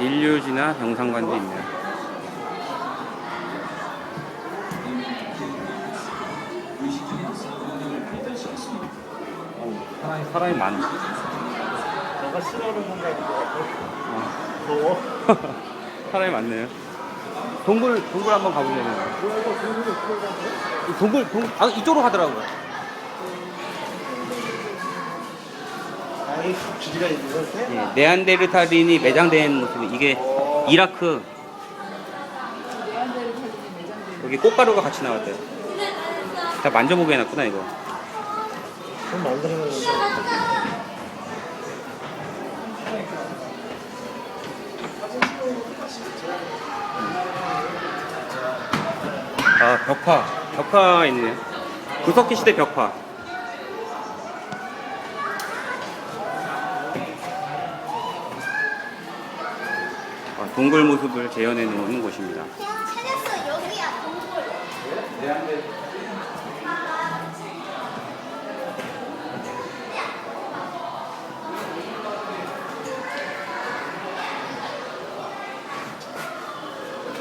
인류지나 영상관도 있네요. 어, 사람이, 사람이 많네. 너가 싫어하는 건가 어, 더워? 사람이 많네요. 동굴, 동굴 한번 가보려면. 이 동굴, 동굴, 아, 이쪽으로 가더라고요. 주지가 있는 건데? 예, 네안데르탈인이 매장된 모습이 이게 이라크. 여기 꽃가루가 같이 나왔대요. 다 만져보게 해놨구나 이거. 그럼 만들어내는 거아 벽화, 벽화 있네요. 구석기 시대 벽화. 동굴 모습을 재현해 놓은 곳입니다. 찾았어 여기야 동굴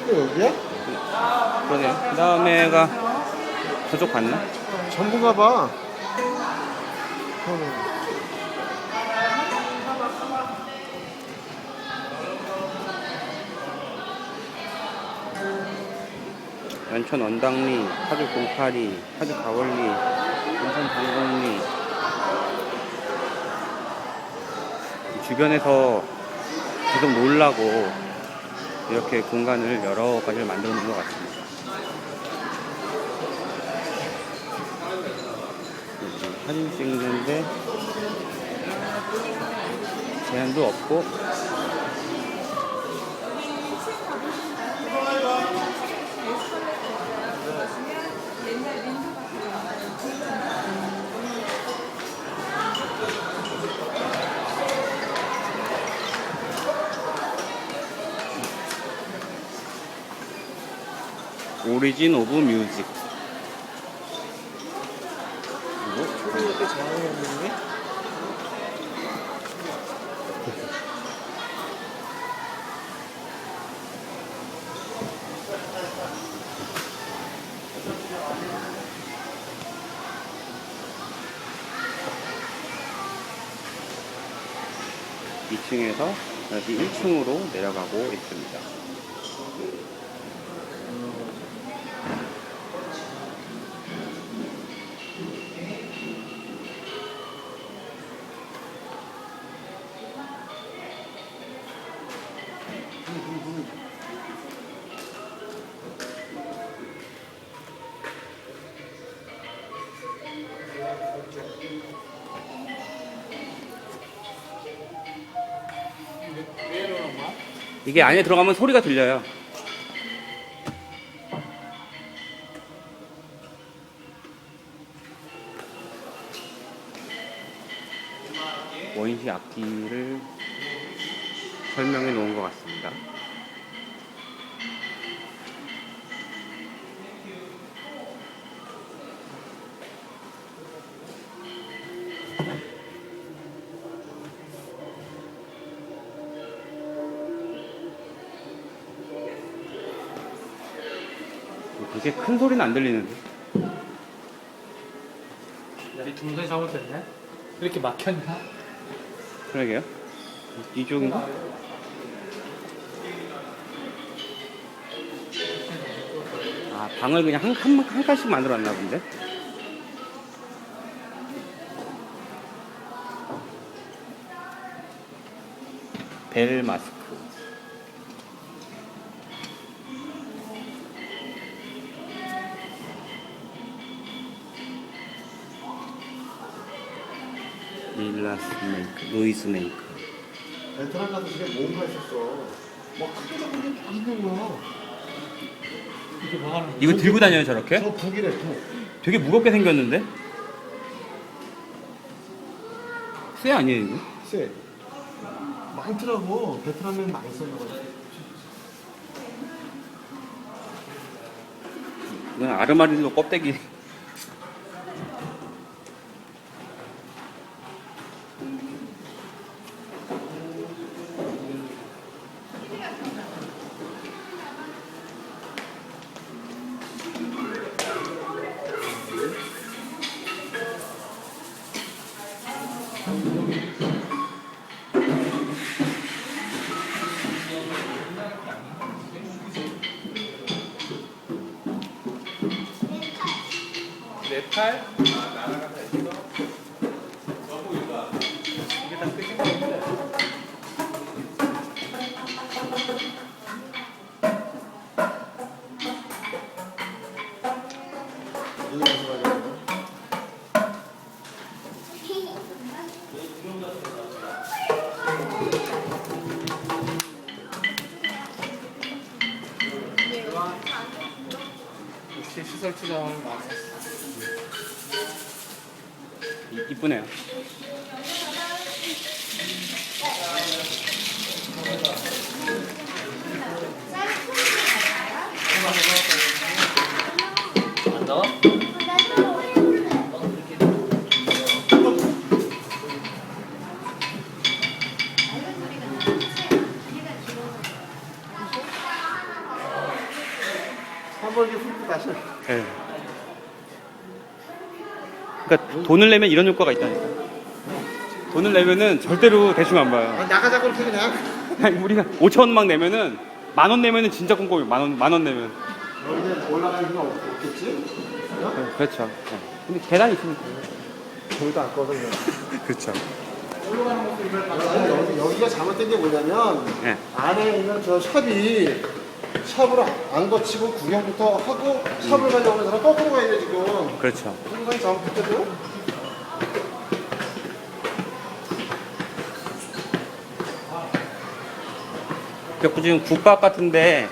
또 여기야? 그러네요. 그 다음에가 저쪽 갔나? 전부 가봐 그러면 연천 언당리, 파주 공파리, 파주 가월리, 연천 방공리. 주변에서 계속 놀라고 이렇게 공간을 여러 가지를 만들어 놓은 것 같습니다. 사진 찍는데 제한도 없고 오리진 오브 뮤직 이렇게 제한이 없는데? 이층에서 여기 1층으로 내려가고 있습니다. 이게 안에 들어가면 소리가 들려요. 원시 악기를 설명해 놓은 것 같습니다. 되게 큰 소리는 안 들리는데. 이 동선이 잘못됐네. 이렇게 막혔나? 그러게요. 이쪽인가? 아, 방을 그냥 한, 한, 한 칸씩 만들어 놨나 본데? 벨 마스크. 릴라스 메이크, 노이즈 메이크. 베트남 가서 집에 뭔가 있었어 막 크게 잡은 게 있는 거야 이렇게 막아놓은 이거 들고 다녀요, 저렇게? 저 북이래 북 되게 무겁게 생겼는데? 쇠 아니에요, 이거? 쎄 많더라고 베트남에는 많이 써요 이건 아르마릴로 껍데기. 네팔. 이게 다 끝인 건데. 시설 많아. 이- 이쁘네요. 안? 한번 이렇게 훑고 다시. 예. 그러니까 돈을 내면 이런 효과가 있다니까. 돈을 내면은 절대로 대충 안 봐요. 아니, 나가자고 이렇게 그냥. 아니, 우리가 5천 원 막 내면은 만 원 내면은 진짜 꼼꼼히 만 원 만 원 내면. 여기는 올라갈 없- 없겠지? 어? 네, 그렇죠. 네. 근데 계단이 있으니까. 저기도 안 꺼서요. 그렇죠. 아니, 여기, 여기가 잘못된 게 뭐냐면 예. 안에 있는 저 샵이 샵을 안 거치고 구경부터 하고 샵을 가려고 하는 사람 거꾸로 가야 돼 지금. 그렇죠. 상당히 잘못됐거든. 그래서 지금 국밥 같은데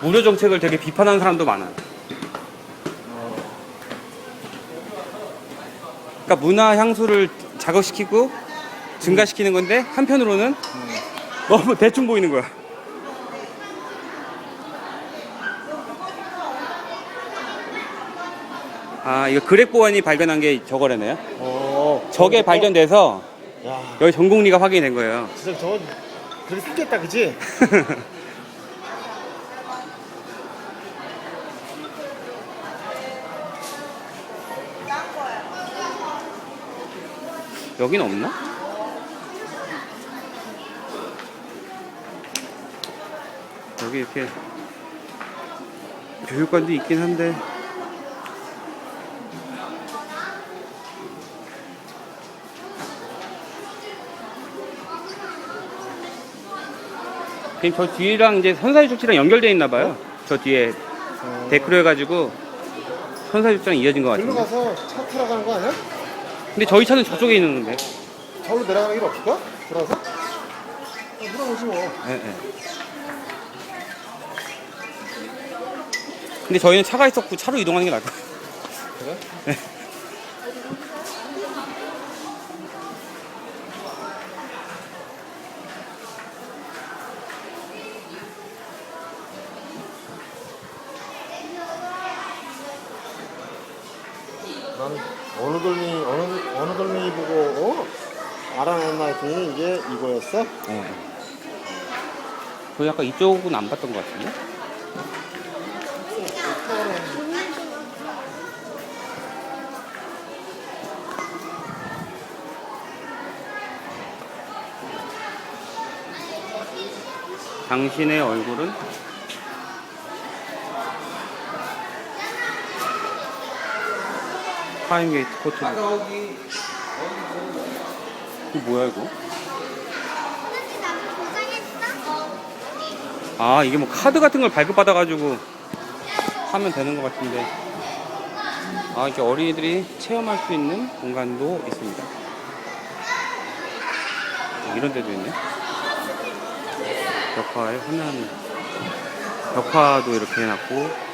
무료 정책을 되게 비판하는 사람도 많아요. 그러니까 문화 향수를 자극시키고 증가시키는 건데 한편으로는 너무 대충 보이는 거야. 아 이거 그렉 보안이 발견한 게 저거라네요. 어. 저게 발견돼서 야, 여기 전공리가 확인이 된 거예요. 진짜 저거 그렇게 쓰겠다, 그지? 여긴 없나? 여기 이렇게 교육관도 있긴 한데 그럼 저 뒤랑 이제 선사유축지랑 연결돼 있나 봐요. 저 뒤에 데크로 해가지고 선사유축지랑 이어진 것 글로 같은데. 가서 차 타러 가는 거 아니야? 근데 저희 차는 저쪽에 있는데. 저로 내려가는 길 없을까? 들어서? 어, 물어보지 뭐. 예, 예. 근데 저희는 차가 있었고 차로 이동하는 게 나을 것 같아요. 그래? 난 어느 돌미 어느 어느 돌미 보고 어? 알아냈나 했더니 이게 이거였어? 예. 저 약간 이쪽은 안 봤던 것 같은데? 당신의 얼굴은 타임 게이트 코트. 이거 뭐야 이거? 아 이게 뭐 카드 같은 걸 발급받아가지고 하면 되는 것 같은데. 아 이렇게 어린이들이 체험할 수 있는 공간도 있습니다. 어, 이런 데도 있네. 벽화에 화면. 벽화도 이렇게 해놨고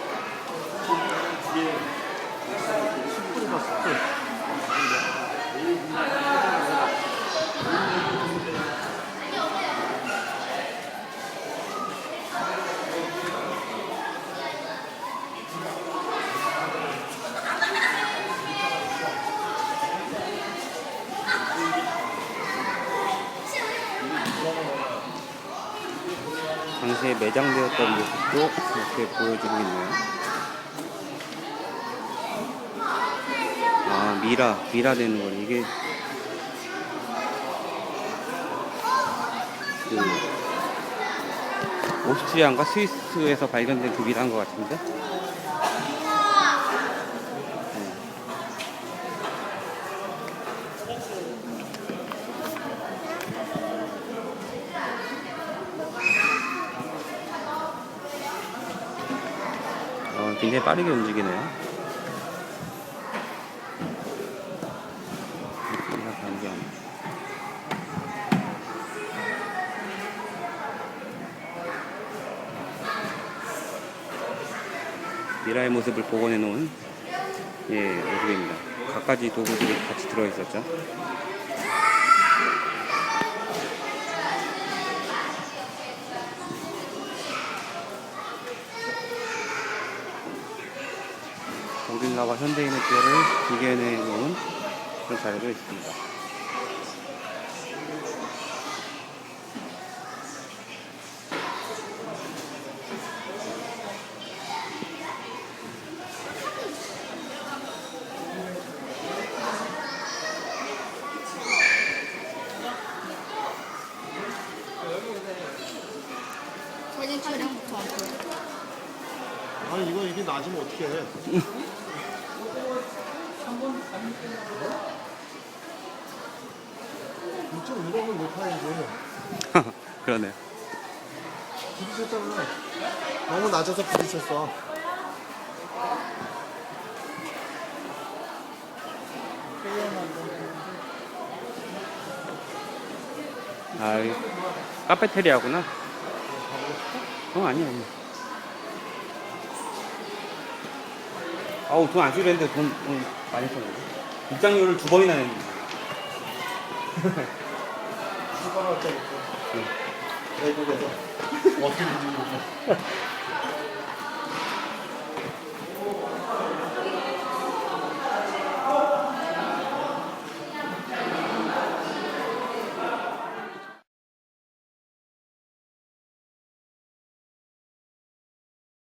당시에 매장되었던 모습도 이렇게 보여주고 있네요. 미라 미라 되는 건 이게 그 오스트리아인가 스위스에서 발견된 그 미라인 것 같은데? 네. 어, 굉장히 빠르게 움직이네요. 미라의 모습을 복원해 놓은 예, 모습입니다. 갖가지 도구들이 같이 들어 있었죠. 고릴라와 현대인의 뼈를 비교해 놓은 그런 자료도 있습니다. 사진 촬영부터 안 보여. 아니 낮으면 어떻게 해? 이쪽 이런 걸못 하는데 그러네요. 부딪혔잖아. 너무 낮아서 부딪혔어. 아, 이 카페테리아구나. 어, 아니야, 아니 아우, 돈 안 쓰려 했는데 돈, 돈 많이 썼네. 입장료를 두 번이나 냈는데. 수건을 짜고 외국에서 어떻게 움직이고